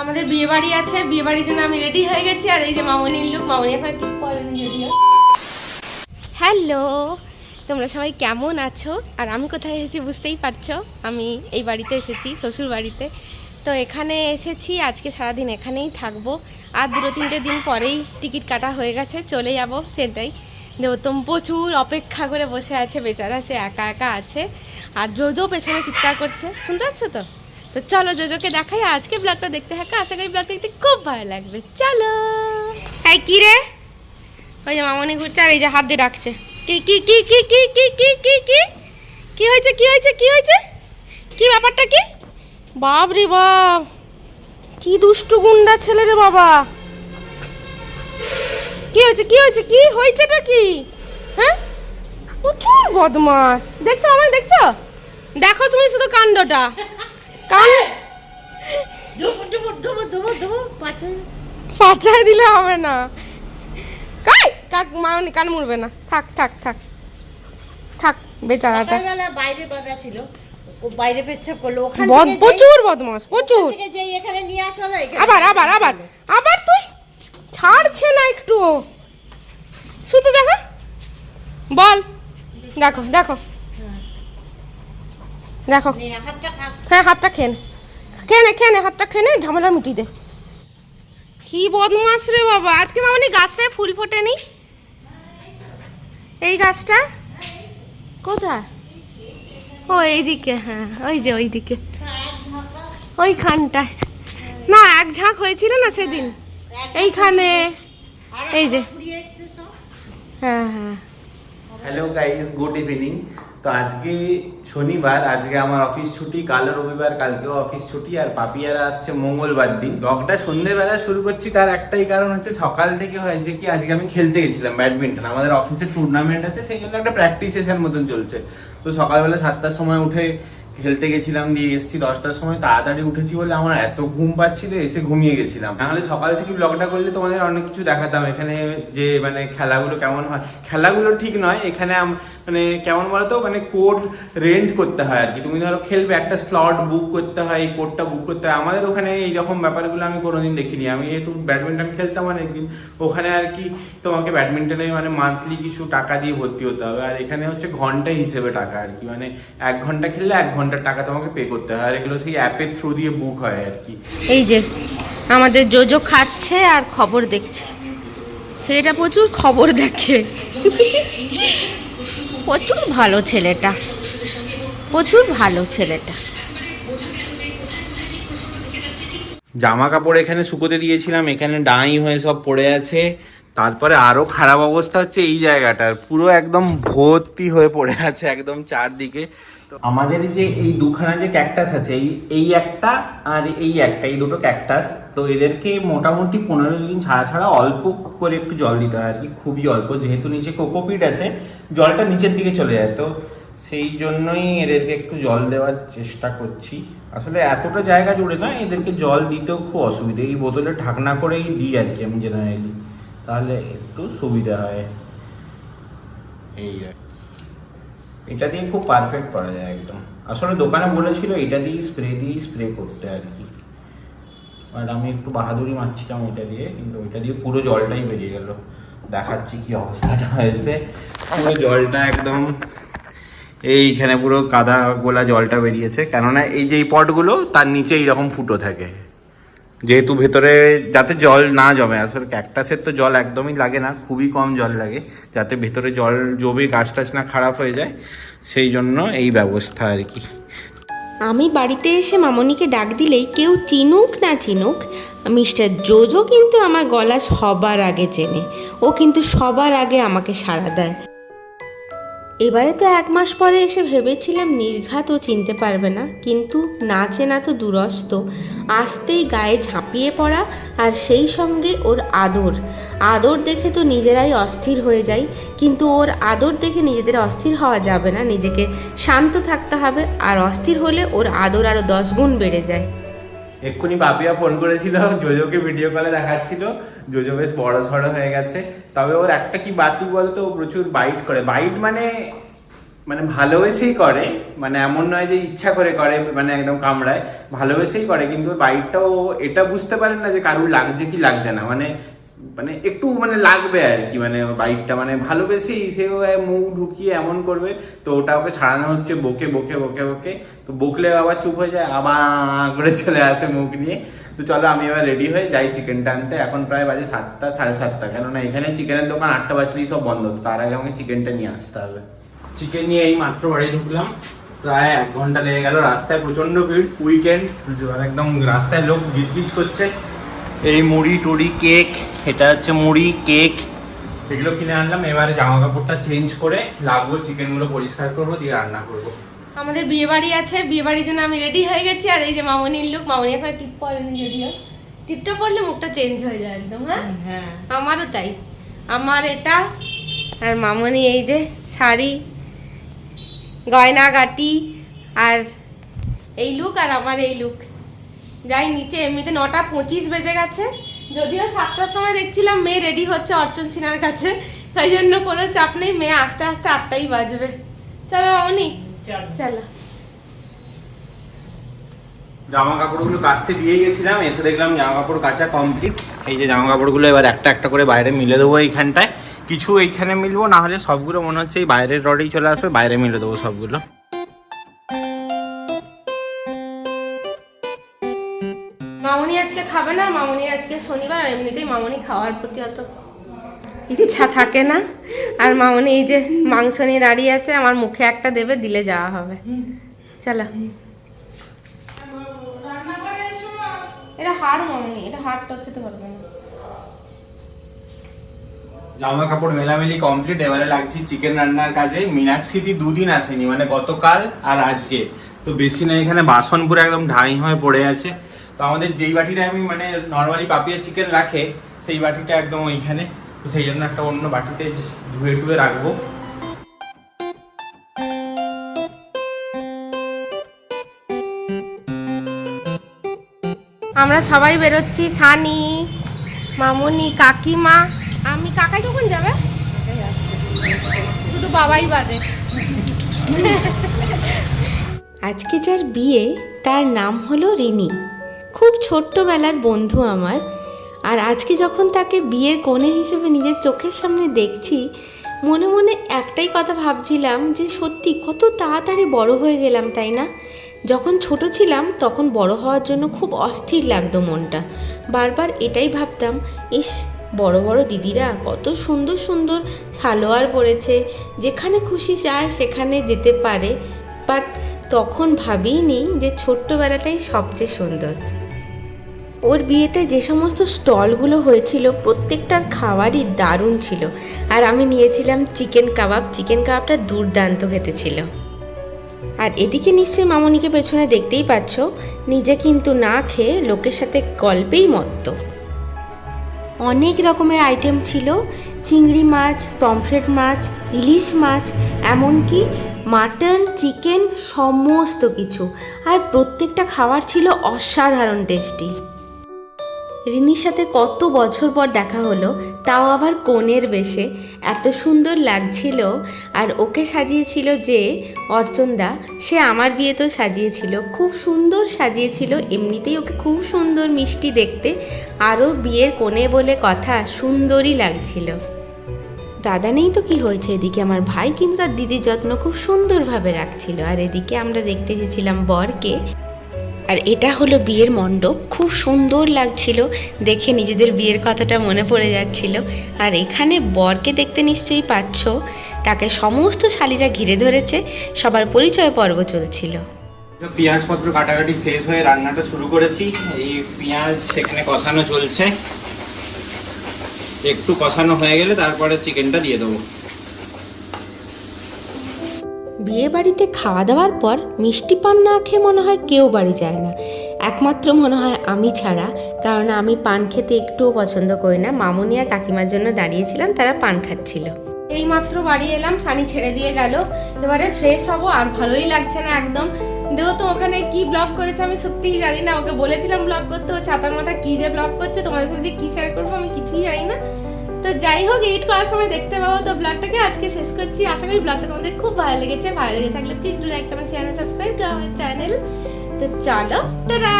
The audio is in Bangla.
আমাদের বিয়ে বাড়ি আছে বিয়ে বাড়ির জন্য আমি রেডি হয়ে গেছি, আর এই যে মামনির লুক মামনি এখন ঠিক করেনি হ্যালো তোমরা সবাই কেমন আছো? আর আমি কোথায় এসেছি বুঝতেই পারছ? আমি এই বাড়িতে এসেছি, শ্বশুর বাড়িতে। তো এখানে এসেছি, আজকে সারাদিন এখানেই থাকব। আর দুটো তিনটে দিন পরেই টিকিট কাটা হয়ে গেছে, চলে যাব চেন্নাই। দেবতম প্রচুর অপেক্ষা করে বসে আছে, বেচারা সে একা একা আছে। আর জোজো পেছনে চিৎকার করছে, শুনতে পাচ্ছ তো? তো চলো জোজোকে দেখাই আজকে ব্লগটা দেখতে থাকা। আশা করি ব্লগটা দেখতে খুব ভালো লাগবে। চলো। এই কি রে? ওই যে মামনি ঘুরছে আর এই যে হাত দিয়ে ডাকছে। কি কি কি কি কি কি কি কি কি? কি হয়েছে কি হয়েছে কি হয়েছে? কি ব্যাপারটা কি? বাপ রে বাপ। কি দুষ্টু গুন্ডা ছেলে রে বাবা। কি হয়েছে কি হয়েছে কি হয়েছেটা কি? হ্যাঁ? প্রচুর বদমাস দেখছ আমার দেখছ? দেখো তুমি শুধু কাণ্ডটা। পাচায় দিলে হবে না। কাই? কাক মাউনি কান মুড়বে না। থাক থাক থাক। থাক বেচারাটা। বাইরে ছিল। ও বাইরে পেচ্ছাপ করল। ওখান প্রচুর বদমাস প্রচুর। যেই এখানে নিয়ে আসা আবার আবার আবার। আবার তুই ছাড়ছে না একটু শুধু দেখো। বল। দেখো দেখো। দেখো। হ্যাঁ হাতটা খেয়ে নে। খেয়ে নে খেয়ে নে হাতটা খেয়ে নে ঝামেলা মিটিয়ে দে। কি বদমাস রে বাবা। আজকে মামনি গাছটায় ফুল ফোটেনি? এই গাছটা কোথায়? ও এইদিকে হ্যাঁ ওই যে ওইদিকে। ওইখানটায় না এক ঝাঁক হয়েছিল না সেদিন? এইখানে। এই যে। হ্যাঁ হ্যাঁ। হ্যালো গাইজ গুড ইভিনিং তো আজকে শনিবার, আজকে আমার অফিস ছুটি। কাল রবিবার, কালকেও অফিস ছুটি। আর পাপিয়ারা আসছে মঙ্গলবার দিন। ব্লগটা সন্ধ্যেবেলা শুরু করছি। তার একটাই কারণ হচ্ছে, সকাল থেকে হয়েছে কি, আজকে আমি খেলতে গেছিলাম ব্যাডমিন্টন। আমাদের অফিসে টুর্নামেন্ট আছে, সেই জন্য একটা প্র্যাকটিস সেশন মতন চলছে। তো সকালবেলা সাতটার সময় উঠে খেলতে গেছিলাম দিয়ে এসেছি দশটার সময়, তাড়াতাড়ি উঠেছি বলে আমার এত ঘুম পাচ্ছিল, এসে ঘুমিয়ে গেছিলাম। নাহলে সকাল থেকে ব্লগটা করলে তোমাদের অনেক কিছু দেখাতাম, এখানে যে মানে খেলাগুলো কেমন হয়। খেলাগুলো ঠিক নয়, এখানে মানে কেমন বলতো? মানে কোড রেন্ট করতে হয় আর কি তুমি ধরো খেলবে, একটা স্লট বুক করতে হয়, এই কোডটা বুক করতে হয়। আমাদের ওখানে এইরকম ব্যাপারগুলো আমি কোনোদিন দেখিনি। আমি যেহেতু ব্যাডমিন্টন খেলতাম অনেকদিন, ওখানে আর কি তোমাকে ব্যাডমিন্টনে মানে মান্থলি কিছু টাকা দিয়ে ভর্তি হতে হবে। আর এখানে হচ্ছে ঘণ্টা হিসেবে টাকা আর কি মানে এক ঘণ্টা খেললে এক ঘণ্টার টাকা তোমাকে পে করতে হয়। আর এগুলো সেই অ্যাপের থ্রু দিয়ে বুক হয় আর কি এই যে, আমাদের জোজো খাচ্ছে আর খবর দেখছে। ছেলেটা প্রচুর খবর দেখে। প্রচুর ভালো ছেলেটা। প্রচুর ভালো ছেলেটা। জামা কাপড় এখানে শুকোতে দিয়েছিলাম, এখানে ডাই হয়ে সব পড়ে আছে। তারপরে আরও খারাপ অবস্থা হচ্ছে এই জায়গাটার, পুরো একদম ভর্তি হয়ে পড়ে আছে একদম চারদিকে। তো আমাদের যে এই দুখানা যে ক্যাকটাস আছে, এই এই একটা আর এই একটা, এই দুটো ক্যাকটাস তো এদেরকে মোটামুটি পনেরো দিন ছাড়া ছাড়া অল্প করে একটু জল দিতে হয় আর কি, খুবই অল্প। যেহেতু নিচে কোকোপিট আছে জলটা নিচের দিকে চলে যায়। তো সেই জন্যই এদেরকে একটু জল দেওয়ার চেষ্টা করছি। আসলে এতটা জায়গা জুড়ে না, এদেরকে জল দিতেও খুব অসুবিধা। এই বোতলে ঢাকনা করেই দিই আর কি আমি জেনারেলি তাহলে একটু সুবিধা হয়। এই আর। এটা দিয়ে খুব পারফেক্ট করা যায় একদম। আসলে দোকানে বলেছিল এটা দিয়ে স্প্রে দিয়ে স্প্রে করতে আর কি। আর আমি একটু বাহাদুরি মারছিলাম ওইটা দিয়ে, কিন্তু ওইটা দিয়ে পুরো জলটাই বেরিয়ে গেল। দেখাচ্ছি কি অবস্থাটা হয়েছে। পুরো জলটা একদম এইখানে পুরো কাদা গোলা জলটা বেরিয়েছে। কেননা এই যে এই পটগুলো, তার নিচে এইরকম ফুটো থাকে। যেহেতু ভেতরে যাতে জল না জমে, আসলে ক্যাকটাসের তো জল একদমই লাগে না, খুবই কম জল লাগে। যাতে ভেতরে জল জমে, গাছ টাছ না খারাপ হয়ে যায়, সেই জন্য এই ব্যবস্থা আর কি। আমি বাড়িতে এসে মামনিকে ডাক দিলেই কেউ চিনুক না চিনুক, মিস্টার জোজো কিন্তু আমার গলা সবার আগে চেনে। ও কিন্তু সবার আগে আমাকে সাড়া দেয়। এবারে তো এক মাস পরে এসে ভেবেছিলাম নির্ঘাত ও চিনতে পারবে না, কিন্তু না চেনা তো দুরস্ত। আসতেই গায়ে ঝাঁপিয়ে পড়া আর সেই সঙ্গে ওর আদর। আদর দেখে তো নিজেরাই অস্থির হয়ে যাই, কিন্তু ওর আদর দেখে নিজেদের অস্থির হওয়া যাবে না, নিজেকে শান্ত থাকতে হবে আর অস্থির হলে ওর আদর আরও দশ গুণ বেড়ে যায়। এক্ষুনি বাপিয়া ফোন করেছিল, জোজোকে ভিডিও কলে দেখাচ্ছিল, জোজো বেশ বড় সড়ো হয়ে গেছে। তবে ওর একটা কি বাতি বলতো, ও প্রচুর বাইট করে। বাইট মানে মানে ভালোবেসেই করে মানে এমন নয় যে ইচ্ছা করে করে মানে একদম কামড়ায়। ভালোবেসেই করে, কিন্তু বাইকটাও এটা বুঝতে পারেন না যে কারুর লাগছে কি লাগছে না। মানে মানে একটু মানে লাগবে আর কি মানে বাইকটা মানে ভালোবেসেই সে মুখ ঢুকিয়ে এমন করবে, তো ওটা ওকে ছাড়ানো হচ্ছে বকে বকে বকে বকে, তো বকলে আবার চুপ হয়ে যায়, আবার করে চলে আসে মুখ নিয়ে। তো চলো আমি এবার রেডি হয়ে যাই চিকেনটা আনতে, এখন প্রায় বাজে সাতটা, সাড়ে সাতটা, কেননা এখানে চিকেনের দোকান আটটা বাজলেই সব বন্ধ, তো তার আগে আমাকে চিকেনটা নিয়ে আসতে হবে। চিকেন নিয়ে এই মাত্র বাড়ি ঢুকলাম, প্রায় এক ঘণ্টা লেগে গেল, রাস্তায় প্রচণ্ড ভিড় উইকেন্ড একদম রাস্তায় লোক গিজগিজ করছে, এই মুড়ি টুড়ি কেক এটা হচ্ছে মুড়ি কেক। এগুলো কিনে আনলাম এবারে জামা কাপড়টা চেঞ্জ করে লাগবো চিকেনগুলো পরিষ্কার করব দিয়ে রান্না করব। আমাদের বিয়ে বাড়ি আছে বিয়ে বাড়ির জন্য আমি রেডি হয়ে গেছি আর এই যে মামনির লুক মামনি এখন টিপ পরেনি যদিও। টিপটা পরলে মুখটা চেঞ্জ হয়ে যায় একদম হ্যাঁ? হ্যাঁ। আমারও তাই। আমার এটা আর মামনি এই যে শাড়ি গয়না গাটি আর এই লুক আর আমার এই লুক যাই নিচে এমনিতে নটা পঁচিশ বেজে গেছে। যদিও সাতটার সময় দেখছিলাম মেয়ে রেডি হচ্ছে অর্চন সিনার কাছে। তাই জন্য কোনো চাপ নেই মেয়ে আস্তে আস্তে আটটাই বাজবে। চলো চল। চলো। জামা কাপড়গুলো কাচতে দিয়ে গেছিলাম এসে দেখলাম জামা কাপড় কাচা কমপ্লিট এই যে জামা কাপড়গুলো এবার একটা একটা করে বাইরে মিলে দেবো এইখানটায়। কিছু এইখানে মিলবো না হলে সবগুলো মনে হচ্ছে এই বাইরের রডেই চলে আসবে বাইরে মিলে দেবো সবগুলো। খাবে না? মামনির আজকে শনিবার এমনিতেই মামনি খাওয়ার প্রতি অত ইচ্ছা থাকে না। আর মামনি এই যে মাংস নিয়ে দাঁড়িয়ে আছে, আমার মুখে একটা দেবে, দিলে যাওয়া হবে। চলো। এটা হাড় মামনি, এটা হাড় তো খেতে পারবে না। জামা কাপড় মেলামেলি কমপ্লিট এবারে লাগছি চিকেন রান্নার কাজে। মীনাক্ষী দুদিন আসেনি মানে গতকাল আর আজকে। তো বেশি না, এখানে বাসন পুরো একদম ঢাই হয়ে পড়ে আছে। আমাদের যেই বাটিটা আমি মানে নর্মালি পাপিয়া চিকেন রাখে সেই বাটিটা একদম ওইখানে। তো সেই জন্য একটা অন্য বাটিতে ধুয়ে টুয়ে রাখব। আমরা সবাই বেরোচ্ছি সানি মামনি কাকিমা। আমি কাকাই কখন যাবে? শুধু বাবাই বাদে। আজকে যার বিয়ে তার নাম হলো রিনি খুব ছোট্টবেলার বন্ধু আমার। আর আজকে যখন তাকে বিয়ের কোণে হিসেবে নিজের চোখের সামনে দেখছি, মনে মনে একটাই কথা ভাবছিলাম যে সত্যি কত তাড়াতাড়ি বড় হয়ে গেলাম, তাই না? যখন ছোট ছিলাম তখন বড় হওয়ার জন্য খুব অস্থির লাগতো মনটা। বারবার এটাই ভাবতাম, ইস, বড় বড় দিদিরা কত সুন্দর সুন্দর সালোয়ার পরেছে, যেখানে খুশি চায় সেখানে যেতে পারে। বাট তখন ভাবিনি যে ছোট্টবেলাটাই সবচেয়ে সুন্দর। ওর বিয়েতে যে সমস্ত স্টলগুলো হয়েছিল প্রত্যেকটার খাবারই দারুণ ছিল। আর আমি নিয়েছিলাম চিকেন কাবাব। চিকেন কাবাবটা দুর্দান্ত খেতে ছিল। আর এদিকে নিশ্চয়ই মামনিকে পেছনে দেখতেই পাচ্ছ, নিজে কিন্তু না খেয়ে লোকের সাথে গল্পেই মত্ত। অনেক রকমের আইটেম ছিল। চিংড়ি মাছ, পমফ্রেট মাছ, ইলিশ মাছ, এমনকি মাটন, চিকেন, সমস্ত কিছু। আর প্রত্যেকটা খাবার ছিল অসাধারণ টেস্টি। রিনির সাথে কত বছর পর দেখা হলো, তাও আবার কোণের বেশে। এত সুন্দর লাগছিল আর ওকে সাজিয়েছিল যে, অর্চনদা, সে আমার বিয়েতেও সাজিয়েছিল। খুব সুন্দর সাজিয়েছিল, এমনিতেই ওকে খুব সুন্দর মিষ্টি দেখতে। আরও বিয়ের কোণে বলে কথা, সুন্দরই লাগছিল। দাদা নেই তো কি হয়েছে এদিকে? আমার ভাই কিন্তু তার দিদির যত্ন খুব সুন্দরভাবে রাখছিল। আর এদিকে আমরা দেখতে এসেছিলাম বরকে। আর এটা হলো বিয়ের মণ্ডপ। খুব সুন্দর লাগছিল। দেখে নিজেদের বিয়ের কথাটা মনে পড়ে যাচ্ছিল। আর এখানে বরকে দেখতে নিশ্চয়ই পাচ্ছ। তাকে সমস্ত শালিরা ঘিরে ধরেছে। সবার পরিচয় পর্ব চলছিল। পেঁয়াজ পত্র কাটাকাটি শেষ হয়ে রান্নাটা শুরু করেছি। এই পেঁয়াজ সেখানে কষানো চলছে। একটু কষানো হয়ে গেলে তারপরে চিকেনটা দিয়ে দেবো। বিয়ে বাড়িতে খাওয়া দাওয়ার পর মিষ্টি পান না খেয়ে মনে হয় কেউ বাড়ি যায় না। একমাত্র মনে হয় আমি ছাড়া, কারণ আমি পান খেতে একটুও পছন্দ করি না। মামুনি আর কাকিমার জন্য দাঁড়িয়েছিলাম, তারা পান খাচ্ছিল। এই মাত্র বাড়ি এলাম, সানি ছেড়ে দিয়ে গেল। এবারে ফ্রেশ হব, আর ভালোই লাগছে না একদম। দেখো তো ওখানে কি ব্লগ করেছে আমি সত্যিই জানি না, ওকে বলেছিলাম ব্লগ করতে। ও ছাতার মাথা কি যে ব্লগ করছে, তোমাদের সাথে কি শেয়ার করব আমি কিছুই জানি না। তো যাই হোক এডিট করার সময় দেখতে পাবো। তো ব্লগটাকে আজকে শেষ করছি। আশা করি ব্লগটা তোমাদের খুব ভালো লেগেছে। ভালো লেগে থাকলে please like comment share subscribe to আমার চ্যানেল তো চলো, টাটা!